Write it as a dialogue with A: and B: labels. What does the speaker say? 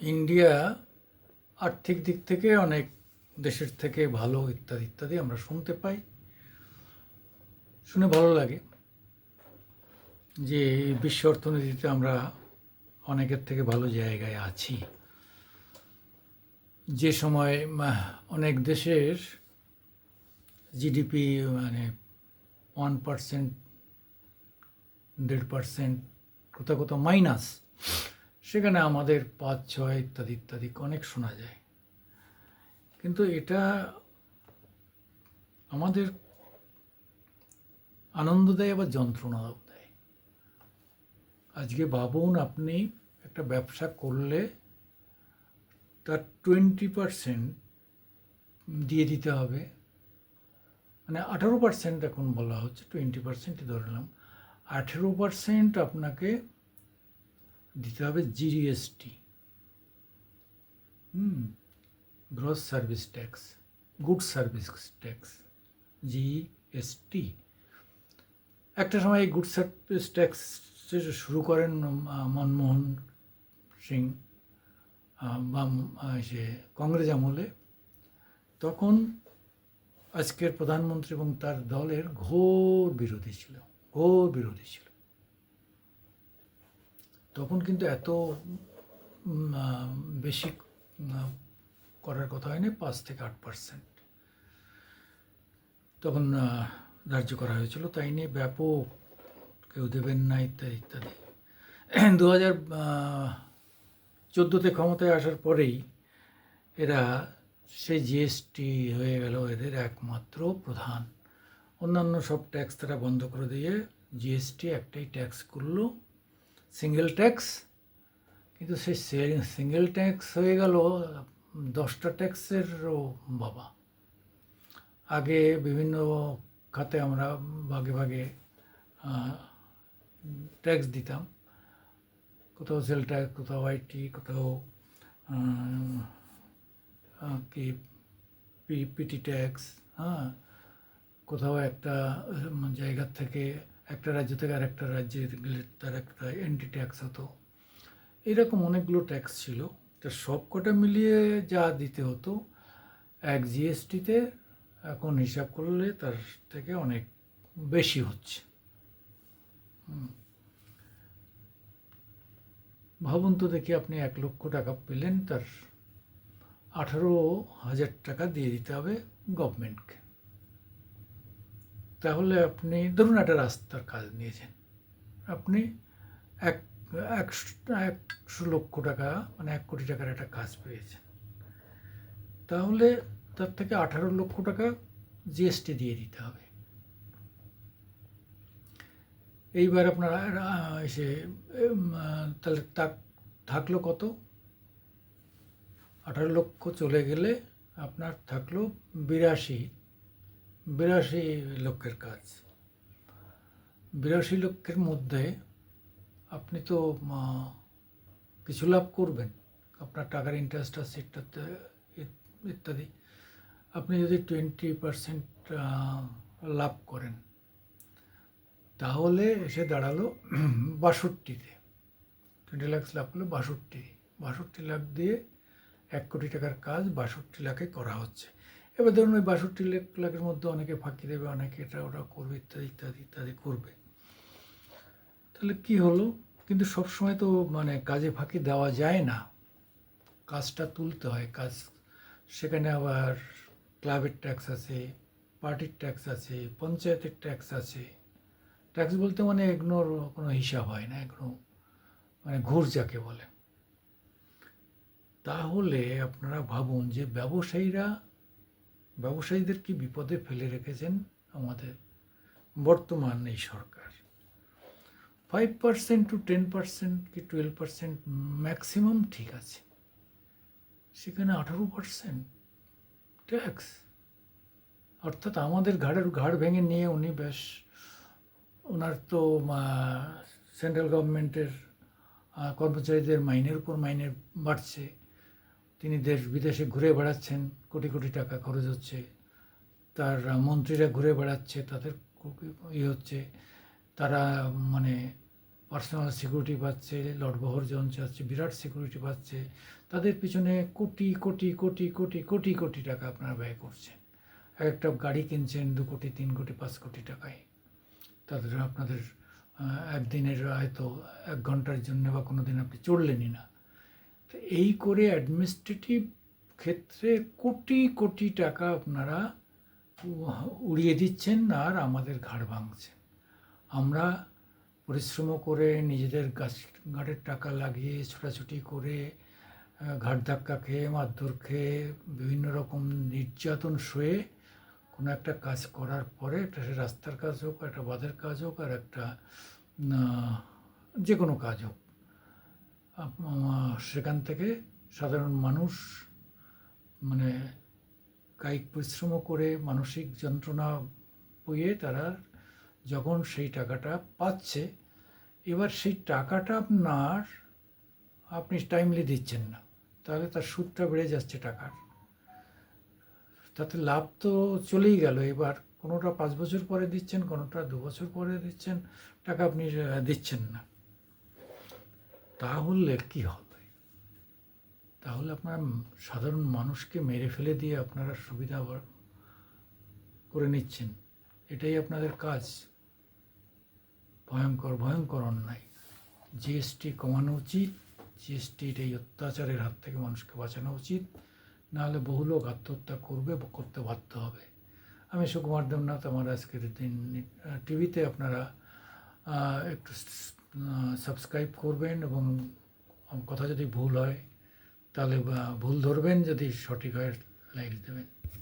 A: India আর্থিক দিক থেকে অনেক দেশের থেকে ভালো, ইত্যাদি ইত্যাদি আমরা শুনতে পাই। শুনে ভালো লাগে যে বিশ্ব অর্থনীতিতে আমরা অনেকের থেকে ভালো জায়গায় আছি। যে সময় অনেক দেশের জিডিপি মানে ওয়ান পার্সেন্ট দেড় পার্সেন্ট কোথাও কোথাও মাইনাস সেখানে আমাদের পাঁচ, ছয় ইত্যাদি ইত্যাদি অনেক শোনা যায়। কিন্তু এটা আমাদের আনন্দ দেয় আবার যন্ত্রণাও দেয়। আজকে ভাবুন আপনি একটা ব্যবসা করলে তার টোয়েন্টি পারসেন্ট দিয়ে দিতে হবে। মানে আঠারো পার্সেন্ট এখন বলা হচ্ছে, টোয়েন্টি পার্সেন্টই ধরলাম। আঠেরো পার্সেন্ট আপনাকে দিতে হবে জিএসটি হুম gross service tax good service tax GST একটা সময় এই গুড সার্ভিস ট্যাক্স শুরু করেন মনমোহন সিং বা সে কংগ্রেস আমলে, তখন আজকের প্রধানমন্ত্রী এবং তার দলের ঘোর বিরোধী ছিল, ঘোর বিরোধী ছিল। তখন কিন্তু এত বেশি করার কথা হয়নি, পাঁচ থেকে আট পার্সেন্ট তখন ধার্য করা হয়েছিল, তাই নিয়ে ব্যাপক কেউ দেবেন না ইত্যাদি ইত্যাদি। দু হাজার চোদ্দোতে ক্ষমতায় আসার পরেই এরা সেই জিএসটি হয়ে গেল এদের একমাত্র প্রধান। অন্যান্য সব ট্যাক্স তারা বন্ধ করে দিয়ে জিএসটি একটাই ট্যাক্স করল। সিঙ্গেল ট্যাক্স কিন্তু সেই সিঙ্গেল ট্যাক্স হয়ে গেল, দশটা ট্যাক্সেরও বাবা। আগে বিভিন্ন খাতে আমরা ভাগে ভাগে ট্যাক্স দিতাম। কোথাও সেল ট্যাক্স কোথাও আইটি কোথাও কি পিটি ট্যাক্স হ্যাঁ? কোথাও একটা জায়গার থেকে একটা রাজ্য থেকে আর একটা রাজ্যে গেলে তার একটা এন্টি ট্যাক্স হতো। এরকম অনেকগুলো ট্যাক্স ছিল। তা সব কটা মিলিয়ে যা দিতে হতো, এক জিএসটিতে এখন হিসাব করলে তার থেকে অনেক বেশি হচ্ছে। ভাবুন তো দেখি আপনি এক লক্ষ টাকা পেলেন, তার আঠারো হাজার টাকা দিয়ে দিতে হবে গভর্নমেন্টকে তাহলে আপনি, ধরুন একটা রাস্তার কাজ নিয়েছেন। আপনি এক, একশো লক্ষ টাকা মানে এক কোটি টাকার একটা কাজ পেয়েছেন। তাহলে তার থেকে আঠারো লক্ষ টাকা জিএসটি দিয়ে দিতে হবে। এইবার আপনার এসে তাহলে থাকল কত? আঠারো লক্ষ চলে গেলে আপনার থাকল বিরাশি বিরাশি লক্ষের কাজ। বিরাশি লক্ষের মধ্যে আপনি তো কিছু লাভ করবেন। আপনার টাকার ইন্টারেস্ট আছে ইত্যাদি ইত্যাদি। আপনি যদি টোয়েন্টি পারসেন্ট লাভ করেন, তাহলে এসে দাঁড়াল বাষট্টিতে। টোয়েন্টি লাক্স লাভ করলে বাষট্টি। বাষট্টি লাখ দিয়ে এক কোটি টাকার কাজ বাষট্টি লাখে করা হচ্ছে। এবার ধরুন ওই বাষট্টি লাখ, লাখের মধ্যে অনেকে ফাঁকি দেবে, অনেকে এটা ওটা করবে, ইত্যাদি ইত্যাদি ইত্যাদি করবে। তাহলে কি হলো? কিন্তু সবসময় তো মানে কাজে ফাঁকি দেওয়া যায় না। কাজটা তুলতে হয়, কাজ সেখানে আবার ক্লাবের ট্যাক্স আছে, পার্টির ট্যাক্স আছে, পঞ্চায়েতের ট্যাক্স আছে। ট্যাক্স বলতে মানে এগুলোর কোনো হিসাব হয় না এগুলো মানে ঘুর যাকে বলে। তাহলে আপনারা ভাবুন যে ব্যবসায়ীরা ব্যবসায়ীদের কি বিপদে ফেলে রেখেছেন আমাদের বর্তমান এই সরকার। Five percent two ten percent কি টুয়েলভ পার্সেন্ট ম্যাক্সিমাম ঠিক আছে। সেখানে আঠারো পার্সেন্ট ট্যাক্স অর্থাৎ আমাদের ঘাড়ের ঘাড় ভেঙে নিয়ে উনি বেশ ওনার তো সেন্ট্রাল গভর্নমেন্টের কর্মচারীদের মাইনের উপর মাইনে বাড়ছে। তিনি দেশ বিদেশে ঘুরে বেড়াচ্ছেন, কোটি কোটি টাকা খরচ হচ্ছে। তার মন্ত্রীরা ঘুরে বেড়াচ্ছে, তাদের ইয়ে হচ্ছে। তারা মানে পার্সোনাল সিকিউরিটি পাচ্ছে লটবহর জন চাচ্ছে, বিরাট সিকিউরিটি পাচ্ছে। তাদের পিছনে কোটি কোটি কোটি কোটি কোটি কোটি টাকা আপনারা ব্যয় করছেন। এক একটা গাড়ি কিনছেন দু কোটি, তিন কোটি, পাঁচ কোটি টাকায়। তাদের আপনাদের একদিনের হয়তো এক ঘণ্টার জন্য বা কোনো দিন আপনি চললেনই না। এই করে অ্যাডমিনিস্ট্রেটিভ ক্ষেত্রে কোটি কোটি টাকা আপনারা উড়িয়ে দিচ্ছেন আর আমাদের ঘাড় ভাঙছেন। আমরা পরিশ্রম করে নিজেদের গাছ ঘাটের টাকা লাগিয়ে ছোটাছুটি করে ঘাট ধাক্কা খেয়ে, মারধর খেয়ে, বিভিন্ন রকম নির্যাতন সয়ে কোনো একটা কাজ করার পরে একটা রাস্তার কাজ হোক, একটা বাঁধের কাজ হোক আর একটা যে কোনো কাজ হোক সেখান থেকে সাধারণ মানুষ মানে কায়িক পরিশ্রম করে, মানসিক যন্ত্রণা বইয়ে তারা যখন সেই টাকাটা পাচ্ছে, এবার সেই টাকাটা আপনার, আপনি টাইমলি দিচ্ছেন না। তাহলে তার সুদটা বেড়ে যাচ্ছে টাকার। তাতে লাভ তো চলেই গেল। এবার কোনোটা পাঁচ বছর পরে দিচ্ছেন, কোনোটা দু বছর পরে দিচ্ছেন, টাকা আপনি দিচ্ছেন না। তাহলে কি হবে? তাহলে আপনারা সাধারণ মানুষকে মেরে ফেলে দিয়ে আপনারা সুবিধা করে নিচ্ছেন। এটাই আপনাদের কাজ। ভয়ঙ্কর ভয়ঙ্কর অন্যায়। জিএসটি কমানো উচিত। জিএসটির এই অত্যাচারের হাত থেকে মানুষকে বাঁচানো উচিত। নাহলে বহু লোক আত্মহত্যা করবে, করতে বাধ্য হবে। আমি সুকুমার দেবনাথ, আমার আজকের দিন টিভিতে আপনারা একটু সাবস্ক্রাইব করবেন এবং কথা যদি ভুল হয়, তাহলে ভুল ধরবেন যদি সঠিক হয় লাইক দেবেন।